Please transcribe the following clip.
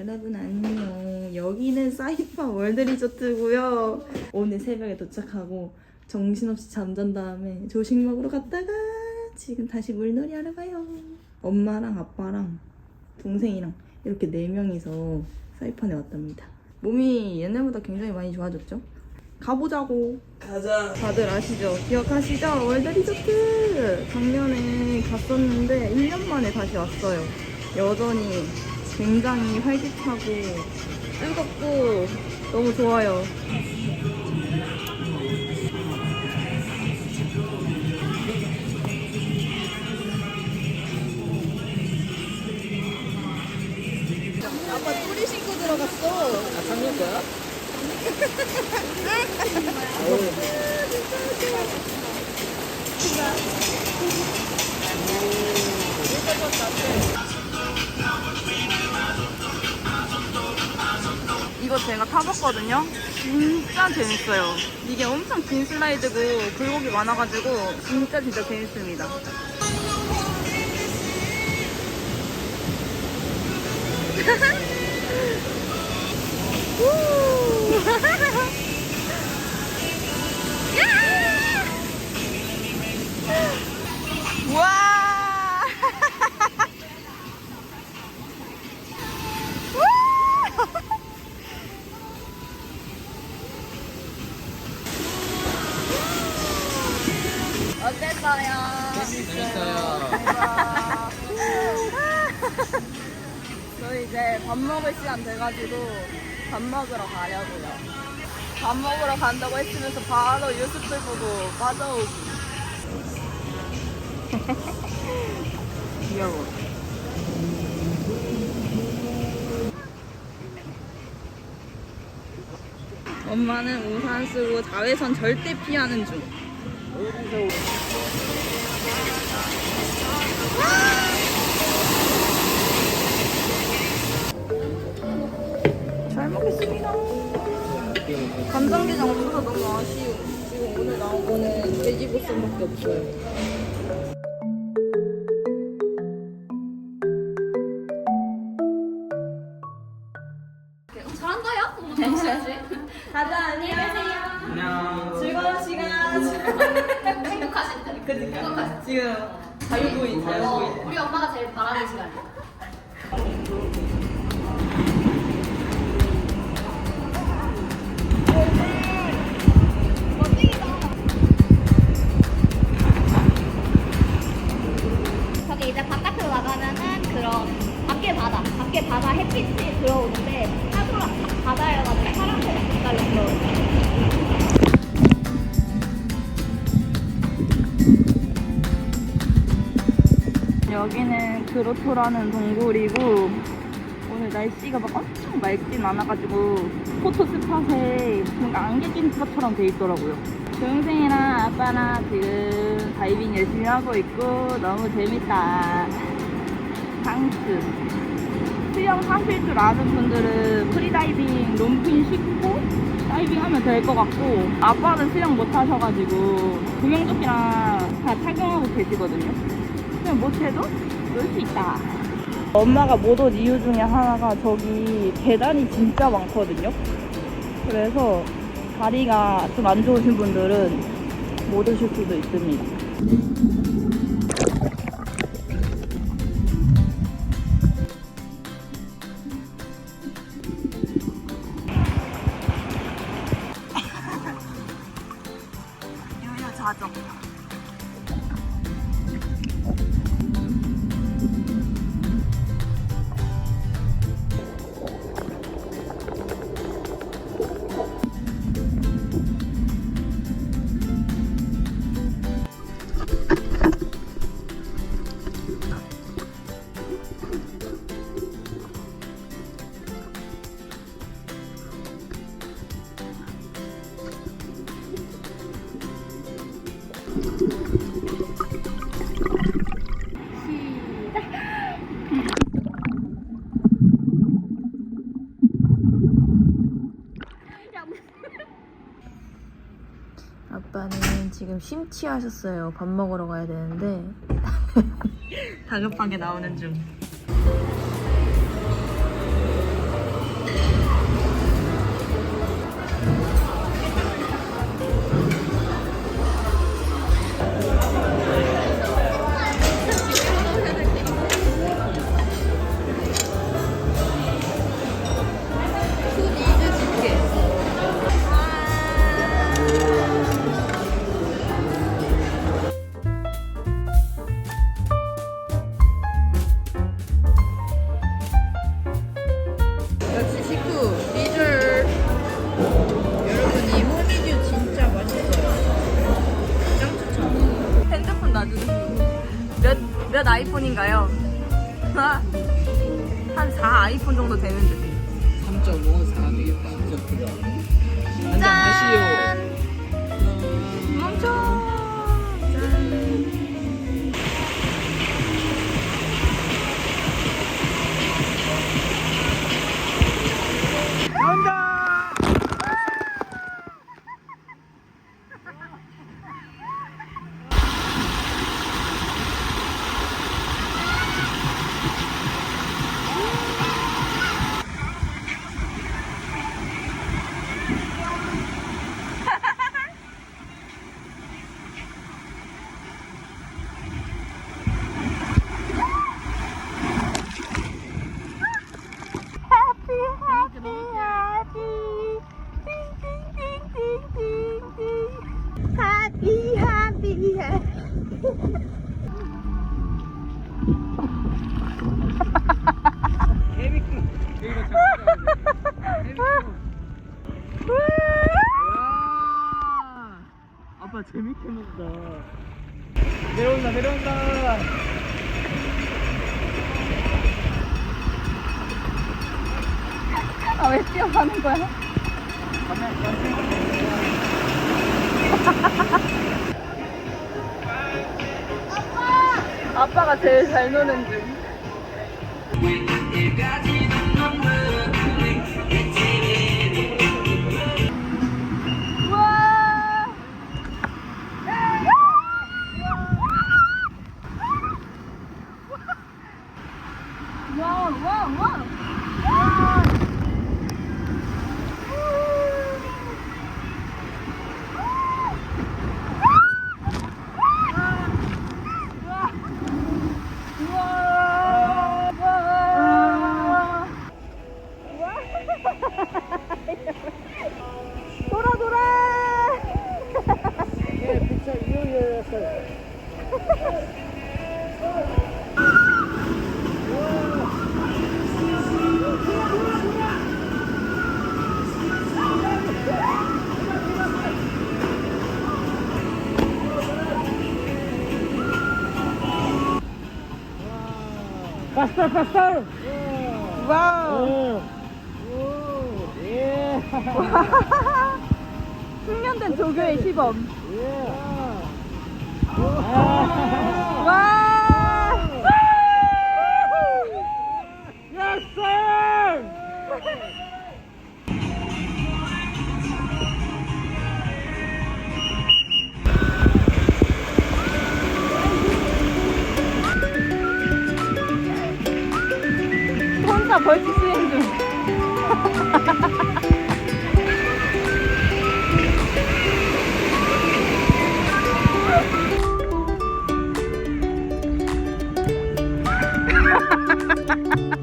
여러분 안녕. 여기는 사이파 월드 리조트고요. 오늘 새벽에 도착하고 정신없이 잠잔 다음에 조식 먹으러 갔다가 지금 다시 물놀이 하러 가요. 엄마랑 아빠랑 동생이랑 이렇게 네 명이서 사이판에 왔답니다. 몸이 옛날보다 굉장히 많이 좋아졌죠? 가보자고. 가자. 다들 아시죠? 기억하시죠? 월드 리조트! 작년에 갔었는데 1년 만에 다시 왔어요. 여전히 굉장히 활기차고 뜨겁고 너무 좋아요. 아빠 뿌리 신고 들어갔어. 아, 작년 거야? 이 제가 타봤거든요. 진짜 재밌어요. 이게 엄청 긴 슬라이드고 굴곡이 많아가지고 진짜 진짜 재밌습니다. 이제 밥 먹을 시간 돼가지고 밥 먹으러 가려고요. 밥 먹으러 간다고 했으면서 바로 유튜브 보고 빠져오기. 귀여워. 엄마는 우산 쓰고 자외선 절대 피하는 중. 먹겠습니다. 간장게장 없어서 너무 아쉬워. 지금 오늘 나온 거는 돼지보쌈밖에 없어요. 잘한다요? 너무. 가자, 안녕히 계세요. 안녕. 즐거운 시간. 행복하신다. 그니까. 지금 자유부인, 어, 자유부인. 우리 엄마가 제일 바라는 시간이야. 밖에 바다 햇빛이 들어오는데 하도 바다여가지고 파란색 색깔로 들어오죠. 여기는 그로토라는 동굴이고 오늘 날씨가 막 엄청 맑진 않아가지고 포토 스팟에 뭔가 안개 낀 것처럼 돼 있더라고요. 동생이랑 아빠랑 지금 다이빙 열심히 하고 있고 너무 재밌다. 강추. 수영 하실 줄 아는 분들은 프리다이빙 롬핀 신고 다이빙하면 될 것 같고 아빠는 수영 못 하셔가지고 구명조끼랑 다 착용하고 계시거든요. 그냥 못해도 놀 수 있다. 엄마가 못 온 이유 중에 하나가 저기 계단이 진짜 많거든요. 그래서 다리가 좀 안 좋으신 분들은 못 오실 수도 있습니다. 유유 자정. 지금 심취하셨어요. 밥 먹으러 가야 되는데 다급하게 나오는 중. 아이폰인가요? 한 4 아이폰 정도 되는 듯. 3.5는 4 되겠다. 진짜 크다. 재밌게 먹다. 내려온다 내려온다. 아, 왜 뛰어가는 거야? 아빠가 제일 잘 노는 중. 파스타 파스타. 와우 오. 예. 숙련된 조교의 시범 예. 와! 예스! 혼자 벌칙 수행 중. ha ha ha